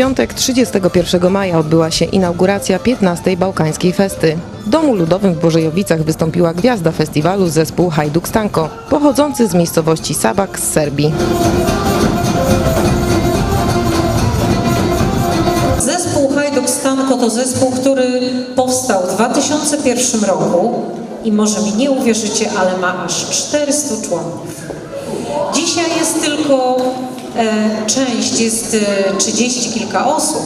piątek 31 maja odbyła się inauguracja 15. Bałkańskiej Festy. W Domu Ludowym w Bożejowicach wystąpiła gwiazda festiwalu zespół Hajduk Stanko, pochodzący z miejscowości Sabak z Serbii. Zespół Hajduk Stanko to zespół, który powstał w 2001 roku i może mi nie uwierzycie, ale ma aż 400 członków. Dzisiaj jest tylko część, jest e, 30 kilka osób,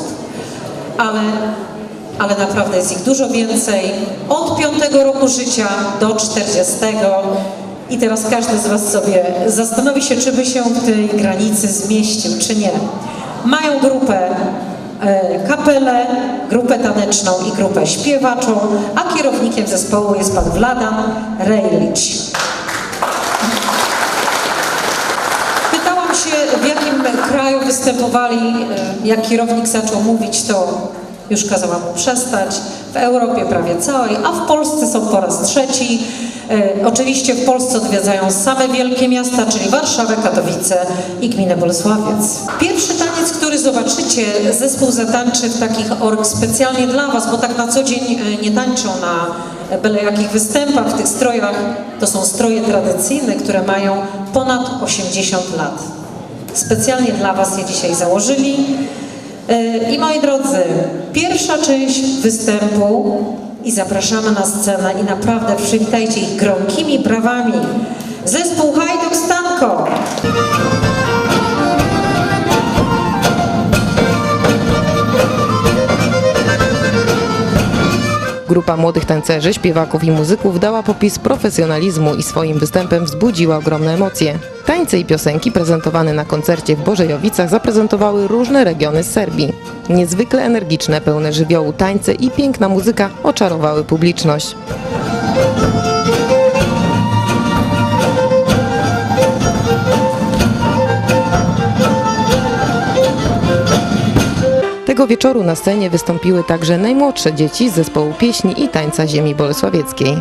ale, ale naprawdę jest ich dużo więcej. Od 5 roku życia do 40. I teraz każdy z Was sobie zastanowi się, czy by się w tej granicy zmieścił, czy nie. Mają grupę e, kapelę, grupę taneczną i grupę śpiewaczą, a kierownikiem zespołu jest pan Vladan Rejlicz. Pytałam się, w jakim kraju występowali, e, jak kierownik zaczął mówić, to już kazałam mu przestać. W Europie prawie całej, a w Polsce są po raz trzeci. E, Oczywiście w Polsce odwiedzają same wielkie miasta, czyli Warszawę, Katowice i gminę Bolesławiec. Pierwszy taniec, który zobaczycie, zespół zatańczy w takich org specjalnie dla Was, bo tak na co dzień e, nie tańczą na byle jakich występach w tych strojach. To są stroje tradycyjne, które mają ponad 80 lat. Specjalnie dla Was je dzisiaj założyli. Yy, I moi drodzy, pierwsza część występu i zapraszamy na scenę i naprawdę przywitajcie ich gromkimi brawami. Zespół Hajduk Stanko. Grupa młodych tancerzy, śpiewaków i muzyków dała popis profesjonalizmu i swoim występem wzbudziła ogromne emocje. Tańce i piosenki prezentowane na koncercie w Bożejowicach zaprezentowały różne regiony z Serbii. Niezwykle energiczne, pełne żywiołu tańce i piękna muzyka oczarowały publiczność. Tego wieczoru na scenie wystąpiły także najmłodsze dzieci z zespołu pieśni i tańca ziemi bolesławieckiej.